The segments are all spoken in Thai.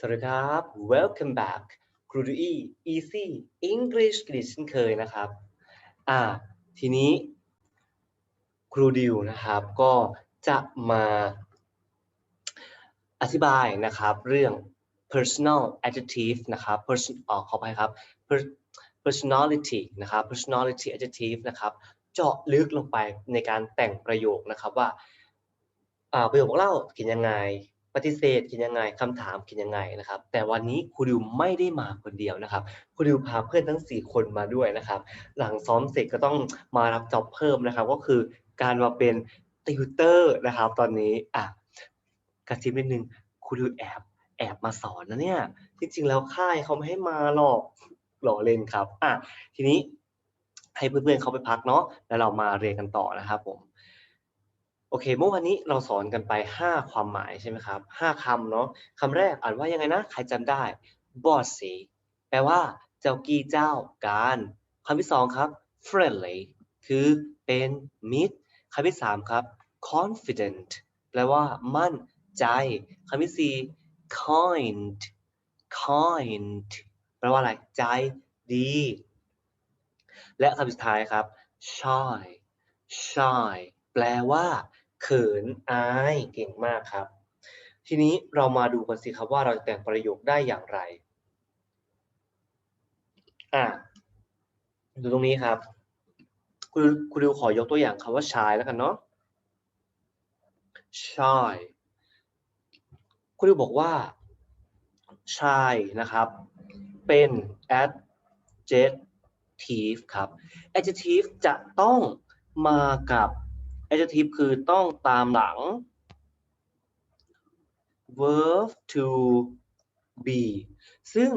สวัสดีครับ welcome back ครูดูอี easy English กฤษเช่นเคยนะครับ อ่า ทีนี้ ครูดิวนะครับ ก็จะมาอธิบายนะครับ เรื่อง personal adjective นะครับ person ออขอไปครับ personality นะครับ personality adjective นะครับ เจาะลึกลงไปในการแต่งประโยคนะครับว่าอ่าประโยคเล่าเขียนยังไง ปฏิเสธเขียนยังไงคำถามเขียนยังไงนะครับ แต่วันนี้ครูดิวไม่ได้มาคนเดียวนะครับครูดิวพาเพื่อนทั้ง 4 คนมาด้วยนะครับ หลังซ้อมเสร็จก็ต้องมารับจ็อบเพิ่มนะครับ ก็คือการมาเป็นติวเตอร์นะครับ ตอนนี้อะกระซิบนิดนึงครูดิวแอบแอบมาสอนนะเนี่ยจริงๆแล้วค่ายเขาไม่ให้มาหรอกหล่อเล่นครับอะทีนี้ให้เพื่อนๆเขาไปพักเนาะแล้วเรามาเรียนกันต่อนะครับผม โอเค เมื่อวานนี้เราสอนกันไป 5 ความหมายใช่ไหมครับ5คำเนาะคำแรกอ่านว่ายังไงนะ ใครจำได้ bossy แปลว่าเจ้ากี้เจ้าการคำที่สองครับ friendly คือเป็นมิตรคำที่สามครับ confident แปลว่ามั่นใจคำที่สี่ kind kind แปลว่าอะไรใจดี และคำสุดท้ายครับ shy shy แปลว่า เขินอายเก่งมากครับ ทีนี้เรามาดูกันสิครับว่าเราจะแต่งประโยคได้อย่างไรอะดูตรงนี้ครับ คุณคุณดูขอยกตัวอย่างคำว่า shy แล้วกันเนาะ shy คุณดูบอกว่า shy นะครับ เป็น adjective ครับ adjective จะต้องมากับ adjective คือต้องตามหลัง verb to be ซึ่ง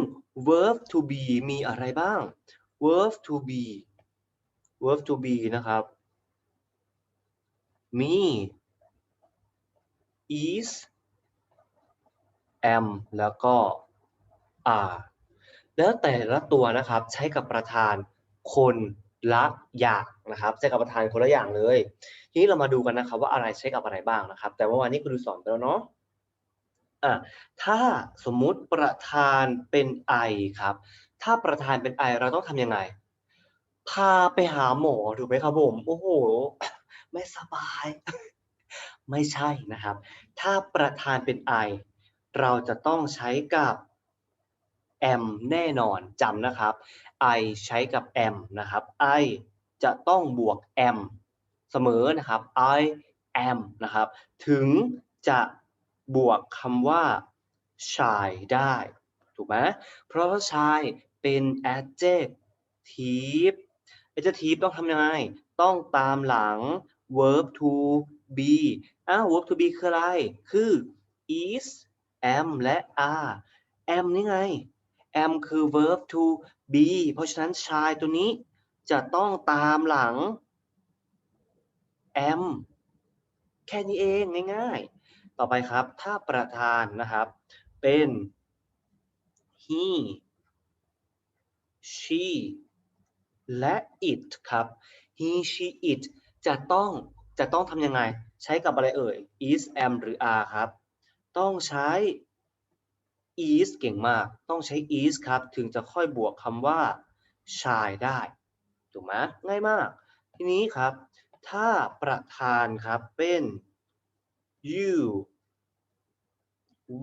verb to be มีอะไรบ้าง verb to be verb to be นะครับมี is am แล้วก็ are แล้วแต่ละตัวนะครับใช้กับประธานคน ละอย่างนะครับใช้กับประธานคนละอย่างเลย ทีนี้เรามาดูกันนะครับว่าอะไรใช้กับอะไรบ้างนะครับ แต่ว่าวันนี้คุณดูสอนไปแล้วเนาะอะถ้าสมมุติประธานเป็น I ครับ ถ้าประธานเป็น I เราต้องทำยังไง พาไปหาหมอถูกไหมครับผมโอ้โห ไม่สบาย ไม่ใช่นะครับ ถ้าประธานเป็น I เราจะต้องใช้กับ am แน่นอนจำนะครับ I ใช้กับ am นะครับ I จะต้องบวก am เสมอนะครับ I am นะครับ ถึงจะบวกคำว่า shy ได้ ถูกไหมเพราะว่า shy เป็น adjective adjective ต้องทำยังไง ต้องตามหลัง verb to be อ้าว verb to be คืออะไร คือ is am และ are am นี่ไง am คือ verb to be เพราะฉะนั้น shy ตัวนี้จะต้องตามหลัง am แค่นี้เองง่ายๆ ต่อไปครับ ถ้าประธานนะครับ เป็น he she และ it ครับ he she it จะต้องจะต้องทำยังไง ใช้กับอะไรเอ่ย is am หรือ are ครับ ต้องใช้ is เก่งมาก ต้องใช้ is ครับ ถึงจะค่อยบวกคำว่า shy ได้ ถูกไหมง่ายมาก ทีนี้ครับ ถ้าประธานครับ เป็น you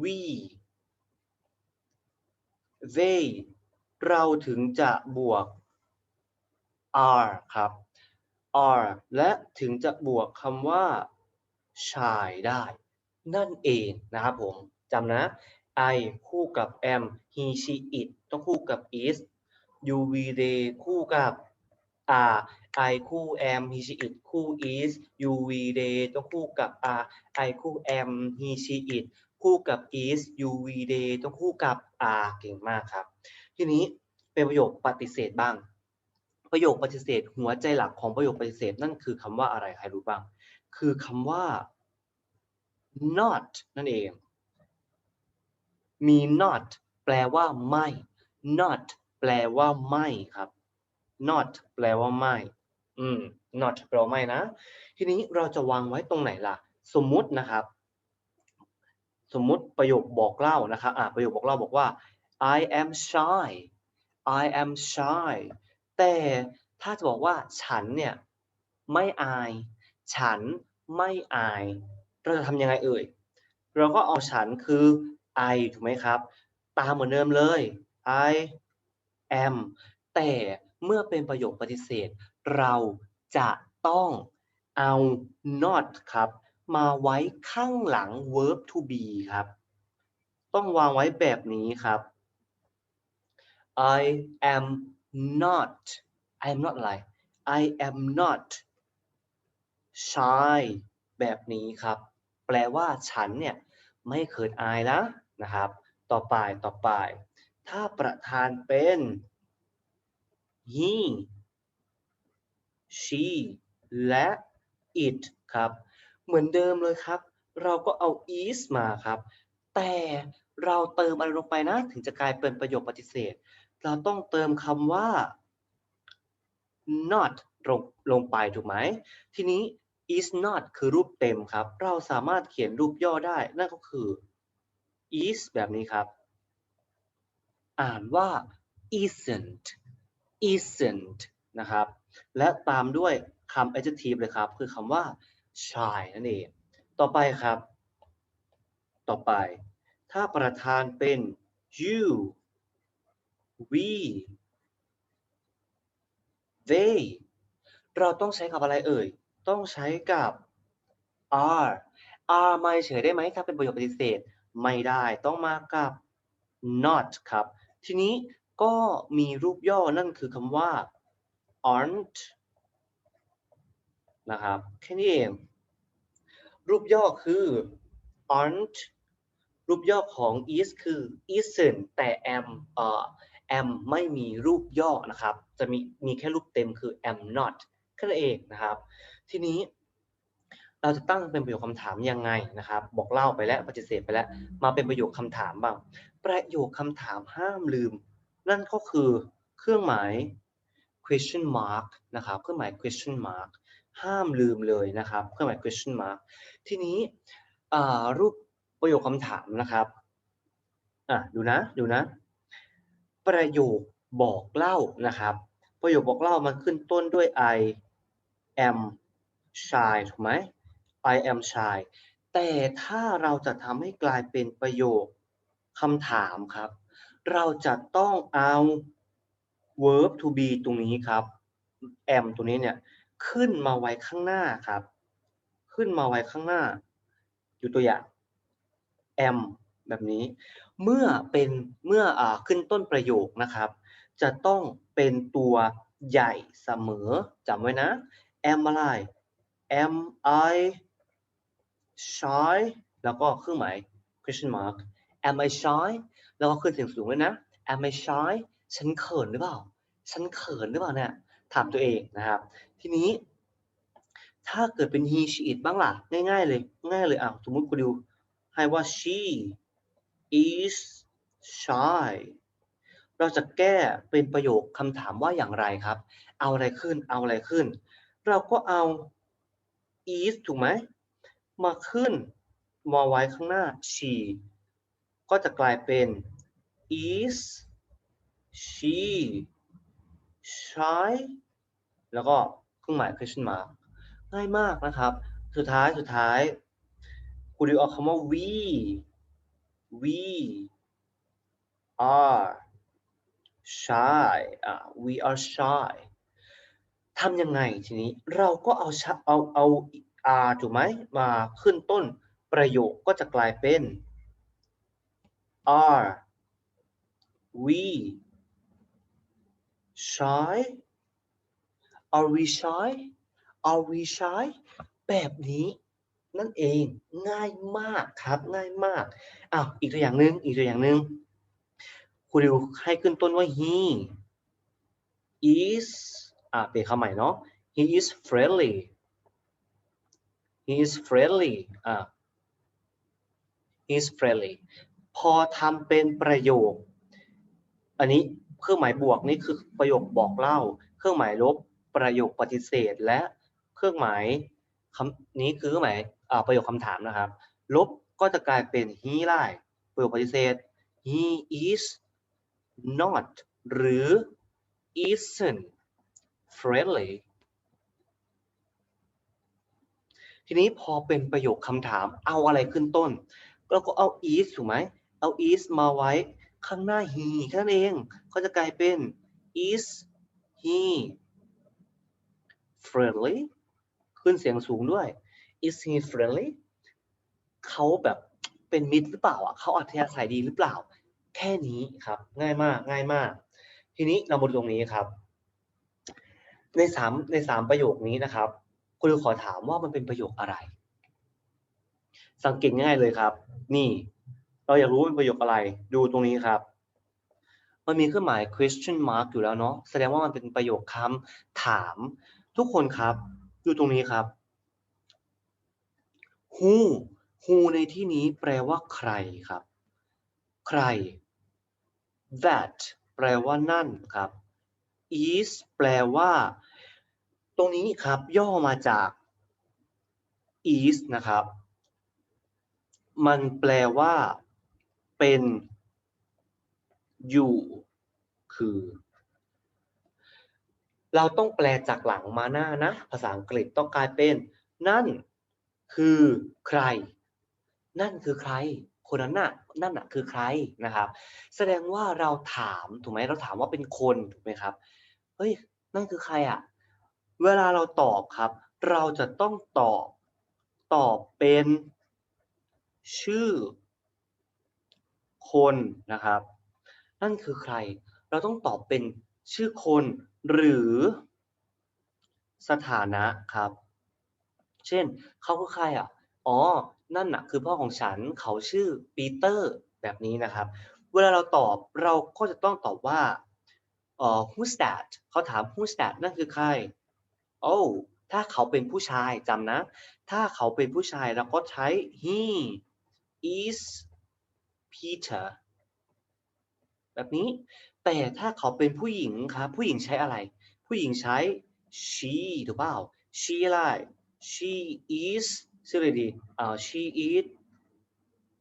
we they เราถึงจะบวก are ครับ are และถึงจะบวกคำว่า shy ได้ นั่นเองนะครับผมจำนะ I คู่กับ am he she it ต้องคู่กับ is you we they คู่กับ are I คู่ am he she it คู่ is you we they ต้องคู่กับ are I คู่ am he she it คู่กับ is you we they ต้องคู่กับ are เก่งมากครับ ทีนี้เป็นประโยคปฏิเสธบ้าง ประโยคปฏิเสธ หัวใจหลักของประโยคปฏิเสธนั่นคือคำว่าอะไรใครรู้บ้าง คือคำว่า not นั่นเอง มี not แปลว่าไม่ not แปลว่าไม่ครับ not แปลว่าไม่ อืม not แปลว่าไม่นะ ทีนี้เราจะวางไว้ตรงไหนล่ะ สมมุตินะครับ สมมุติประโยคบอกเล่านะครับอ่าประโยคบอกเล่าบอกว่า I am shy I am shy แต่ถ้าจะบอกว่าฉันเนี่ยไม่อาย ฉันไม่อาย เราจะทำยังไงเอ่ย เราก็เอาฉันคือ I ถูกไหมครับ ตามเหมือนเดิมเลย I am แต่เมื่อเป็นประโยคปฏิเสธ เราจะต้องเอา not ครับ มาไว้ข้างหลัง verb to be ครับ ต้องวางไว้แบบนี้ครับ I am not I am not อะไร I am not shy แบบนี้ครับ แปลว่าฉันเนี่ย ไม่เขินอายนะ นะครับ ต่อไปต่อไป ถ้าประธานเป็น he she และ it ครับ เหมือนเดิมเลยครับ เราก็เอา is มาครับ แต่เราเติมอะไรลงไปนะ ถึงจะกลายเป็นประโยคปฏิเสธ เราต้องเติมคำว่า not ลงลงไปถูกไหม ทีนี้ is not คือรูปเต็มครับ เราสามารถเขียนรูปย่อได้ นั่นก็คือ is แบบนี้ครับ อ่านว่า isn't isn't นะครับ และตามด้วยคำ adjective เลยครับ คือคำว่า shy นั่นเอง ต่อไปครับ ต่อไป ถ้าประธานเป็น you we they เราต้องใช้กับอะไรเอ่ย ต้องใช้กับ are are ไม่เฉยได้ไหมถ้าเป็นประโยคปฏิเสธ ไม่ได้ต้องมากับ not ครับ ทีนี้ก็มีรูปย่อนั่นคือคำว่า aren't นะครับแค่นี้เองรูปย่อคือ aren't รูปย่อของ is คือ isn't แต่ am เอ่อ am ไม่มีรูปย่อนะครับ จะมีมีแค่รูปเต็มคือ am not แค่นั้นเองนะครับ ทีนี้ เราจะตั้งเป็นประโยคคำถามยังไงนะครับ บอกเล่าไปแล้วปฏิเสธไปแล้ว มาเป็นประโยคคำถามบ้าง ประโยคคำถามห้ามลืม นั่นก็คือเครื่องหมาย question mark นะครับเครื่องหมาย question mark ห้ามลืมเลยนะครับเครื่องหมาย question mark ทีนี้รูปประโยคคำถามนะครับอะดูนะดูนะ ประโยคบอกเล่านะครับ ประโยคบอกเล่ามันขึ้นต้นด้วย I am shy ถูกไหม I am shy แต่ถ้าเราจะทำให้กลายเป็นประโยคคำถามครับ เราจะต้องเอา verb to be ตรงนี้ครับ am ตัวนี้เนี่ยขึ้นมาไว้ข้างหน้าครับ ขึ้นมาไว้ข้างหน้า อยู่ตัวอย่าง am แบบนี้ เมื่อเป็นเมื่ออขึ้นต้นประโยคนะครับ จะต้องเป็นตัวใหญ่เสมอจำไว้นะ am อะไร am I shy แล้วก็เครื่องหมาย question mark am I shy แล้วก็ขึ้นเสียงสูงเลยนะ am I shy ฉันเขินหรือเปล่า ฉันเขินหรือเปล่าเนี่ยถามตัวเองนะครับ ทีนี้ ถ้าเกิดเป็น he she it บ้างล่ะ ง่ายๆเลย ง่ายเลยอะสมมติคุณดูให้ว่า she is shy เราจะแก้เป็นประโยคคำถามว่าอย่างไรครับ เอาอะไรขึ้น เอาอะไรขึ้น เราก็เอา is ถูกไหม มาขึ้นมาไว้ข้างหน้า she ก็จะกลายเป็น is she shy แล้วก็เครื่องหมาย question mark ง่ายมากนะครับ สุดท้ายสุดท้ายคุณดูเอาคำว่า we we are shy อ่า we are shy ทำยังไงทีนี้เราก็เอาเอาเอา are ถูกไหมมาขึ้นต้นประโยคก็จะกลายเป็น are we shy are we shy are we shy แบบนี้นั่นเองง่ายมากครับง่ายมากอ้าวอีกตัวอย่างหนึ่งอีกตัวอย่างหนึ่งคุณดิวให้ขึ้นต้นว่า he is อ่าเปลี่ยนคำใหม่เนาะ he is friendly is friendly อ่า he is friendly พอทำเป็นประโยค อันนี้เครื่องหมายบวกนี่คือประโยคบอกเล่า เครื่องหมายลบประโยคปฏิเสธ และเครื่องหมายคำนี้คือเครื่องหมายประโยคคำถามนะครับ ลบก็จะกลายเป็น he ได้ประโยคปฏิเสธ he is not หรือ isn't friendly ทีนี้พอเป็นประโยคคำถามเอาอะไรขึ้นต้นเราก็เอา is ถูกไหมเอา is มาไว้ข้างหน้า he แค่นั้นเองก็จะกลายเป็น is he friendly ขึ้นเสียงสูงด้วย is he friendly เขาแบบเป็นมิตรหรือเปล่าอะเขาอัธยาศัยดีหรือเปล่า แค่นี้ครับ ง่ายมากง่ายมาก ทีนี้เรามาดูตรงนี้ครับ ในสามในสามประโยคนี้นะครับ คุณครูขอถามว่ามันเป็นประโยคอะไร สังเกตง่ายเลยครับ นี่ เราอยากรู้เป็นประโยคอะไร ดูตรงนี้ครับ มันมีเครื่องหมาย question mark อยู่แล้วเนาะแสดงว่ามันเป็นประโยคคำถาม ทุกคนครับ ดูตรงนี้ครับ who who ในที่นี้แปลว่าใครครับ ใคร that แปลว่านั่นครับ is แปลว่า ตรงนี้ครับย่อมาจาก is นะครับ มันแปลว่าเป็นอยู่คือ เราต้องแปลจากหลังมาหน้านะ ภาษาอังกฤษต้องกลายเป็น นั่นคือใคร นั่นคือใคร คนนั้นน่ะนั่นน่ะคือใครนะครับ แสดงว่าเราถามถูกไหมเราถามว่าเป็นคนถูกไหมครับเฮ้ยนั่นคือใครอะ เวลาเราตอบครับ เราจะต้องตอบตอบเป็นชื่อ คนนะครับ นั่นคือใคร เราต้องตอบเป็นชื่อคนหรือสถานะครับ เช่นเขาคือใครอะ อ๋อ นั่นน่ะคือพ่อของฉันเขาชื่อปีเตอร์แบบนี้นะครับ เวลาเราตอบเราก็จะต้องตอบว่าเอ่อ who's that เขาถาม who's that นั่นคือใคร oh ถ้าเขาเป็นผู้ชายจำนะ ถ้าเขาเป็นผู้ชายเราก็ใช้ he is Peter แบบนี้ แต่ถ้าเขาเป็นผู้หญิงครับผู้หญิงใช้อะไร ผู้หญิงใช้ she ถูกเปล่า she อะไร she is ชื่ออะไรดีอ่า she is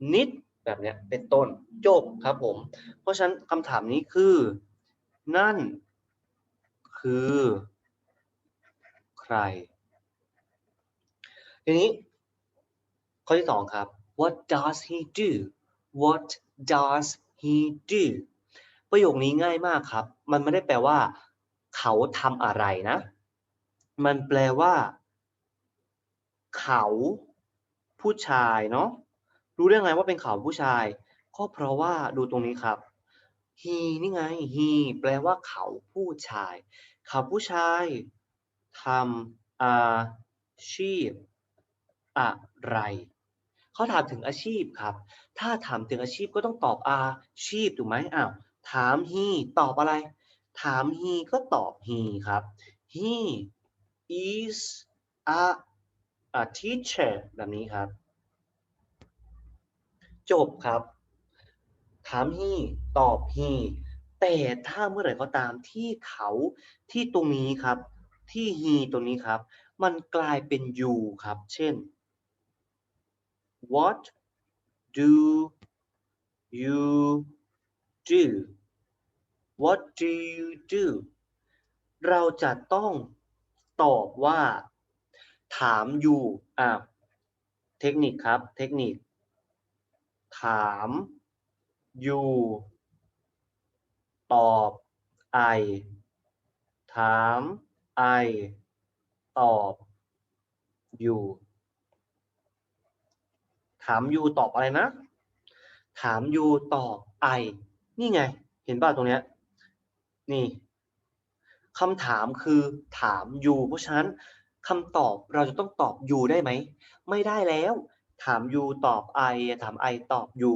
knit แบบเนี้ยเป็นต้นจบครับผม เพราะฉะนั้นคำถามนี้คือ นั่นคือ ใคร ทีนี้ ข้อที่สองครับ what does he do what does he do ประโยคนี้ง่ายมากครับ มันไม่ได้แปลว่า เขาทำอะไรนะ มันแปลว่า เขาผู้ชายเนาะ รู้ได้ไงว่าเป็นเขาผู้ชาย ก็เพราะว่าดูตรงนี้ครับ he นี่ไง he แปลว่าเขาผู้ชาย เขาผู้ชาย ทำอาชีพอะไร เขาถามถึงอาชีพครับ ถ้าถามถึงอาชีพก็ต้องตอบอาชีพถูกไหมอ้าวถาม he ตอบอะไร ถาม he ก็ตอบ he ครับ he is a a teacher แบบนี้ครับ จบครับ ถาม he ตอบ he แต่ถ้าเมื่อไหร่ก็ตามที่เขาที่ตรงนี้ครับ ที่ he ตรงนี้ครับ มันกลายเป็น you ครับ เช่น what do you do what do you do เราจะต้องตอบว่า ถาม you อะเทคนิคครับ เทคนิค ถาม you ตอบ I ถาม I ตอบ you ถาม you ตอบอะไรนะ ถาม you ตอบ I นี่ไง เห็นป่ะตรงเนี้ย นี่คำถามคือถาม you เพราะฉะนั้นคำตอบเราจะต้องตอบ you ได้ไหม ไม่ได้แล้ว ถาม you ตอบ I ถาม I ตอบ you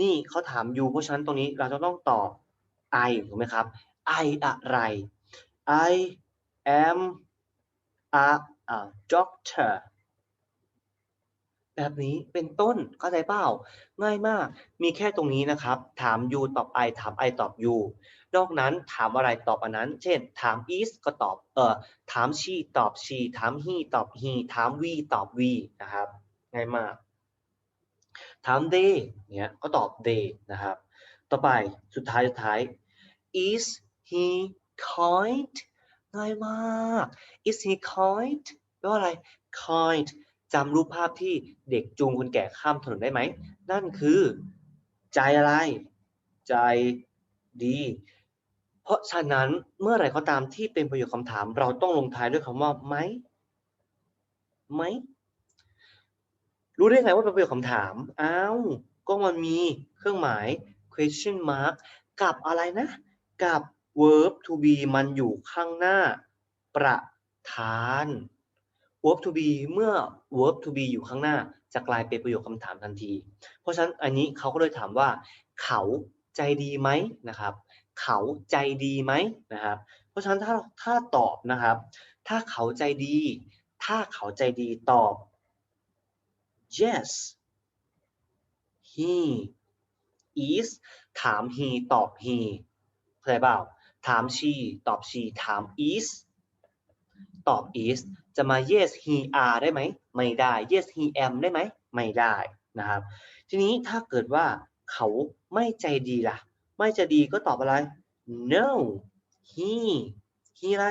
นี่เขาถาม you เพราะฉะนั้นตรงนี้เราจะต้องตอบ I ถูกไหมครับ I อะไร I am a, a doctor แบบนี้เป็นต้นเข้าใจเปล่าง่ายมาก มีแค่ตรงนี้นะครับ ถาม you ตอบ I ถาม I ตอบ you นอกนั้นถามอะไรตอบอันนั้น เช่น ถาม is ก็ตอบเออถาม she ตอบ she ถาม he ตอบ he ถาม we ตอบ we นะครับ ง่ายมาก ถาม they เนี่ยก็ตอบ they นะครับ ต่อไปสุดท้ายสุดท้าย is he kind ง่ายมาก is he kind แปลว่าอะไร kind จำรูปภาพที่เด็กจูงคนแก่ข้ามถนนได้ไหม นั่นคือ ใจอะไร ใจดี เพราะฉะนั้นเมื่อไหร่ก็ตามที่เป็นประโยคคำถาม เราต้องลงท้ายด้วยคำว่าไหมไหม รู้ได้ไงว่าเป็นประโยคคำถาม อ้าว ก็มันมีเครื่องหมาย question mark กับอะไรนะ กับ verb to be มันอยู่ข้างหน้า ประธาน verb to be เมื่อ verb to be อยู่ข้างหน้า จะกลายเป็นประโยคคำถามทันที เพราะฉะนั้นอันนี้เขาก็เลยถามว่า เขาใจดีไหมนะครับ เขาใจดีไหมนะครับ เพราะฉะนั้นถ้าถ้าตอบนะครับ ถ้าเขาใจดี ถ้าเขาใจดีตอบ yes he is ถาม he ตอบ he เข้าใจเปล่า ถาม she ตอบ she ถาม is ตอบ is จะมา yes he are ได้ไหม ไม่ได้ yes he am ได้ไหม ไม่ได้นะครับ ทีนี้ถ้าเกิดว่าเขาไม่ใจดีล่ะ ไม่ใจดีก็ตอบอะไร no he he อะไร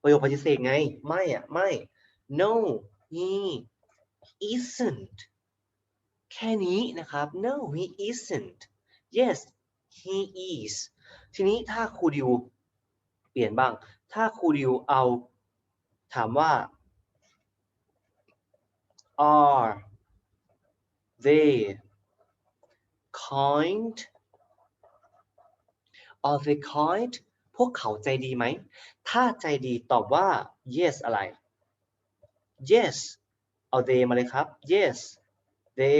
ประโยคปฏิเสธไง ไม่อะไม่ no he isn't แค่นี้นะครับ no he isn't yes he is ทีนี้ถ้าครูดิวเปลี่ยนบ้าง ถ้าครูดิวเอาถามว่า are they kind are they kind พวกเขาใจดีไหม ถ้าใจดีตอบว่า yes อะไร yes เอา they มาเลยครับ yes they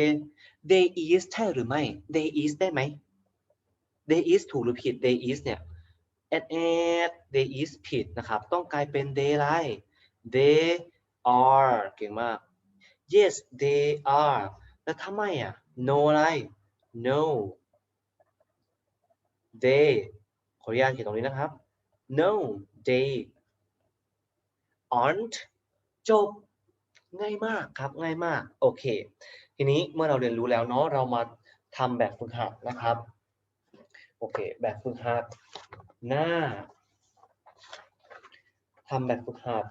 they is ใช่หรือไม่ they is ได้ไหม they is ถูกหรือผิด they is เนี่ย at at they is ผิดนะครับ ต้องกลายเป็น they อะไร they are เก่งมาก yes they are แล้วถ้าไมอะ no อะไร no they ขออนุญาตเขียนตรงนี้นะครับ no they aren't จบง่ายมากครับง่ายมาก โอเค ทีนี้เมื่อเราเรียนรู้แล้วเนาะเรามาทำแบบฝึกหัดนะครับ โอเค แบบฝึกหัด หน้าทำแบบฝึกหัด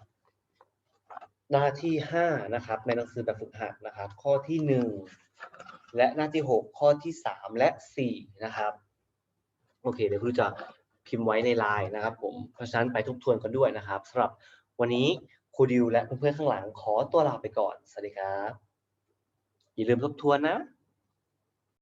หน้าที่5นะครับ ในหนังสือแบบฝึกหัดนะครับ ข้อที่ 1 และหน้าที่ 6 ข้อที่ 3 และ4นะครับ โอเค เดี๋ยวครูจะพิมพ์ไว้ในไลน์นะครับ ผม เพราะฉะนั้นไปทบทวนกันด้วยนะครับสำหรับวันนี้ครูดิวและเพื่อนๆข้างหลังขอตัวลาไปก่อน สวัสดีครับ อย่าลืมทบทวนนะ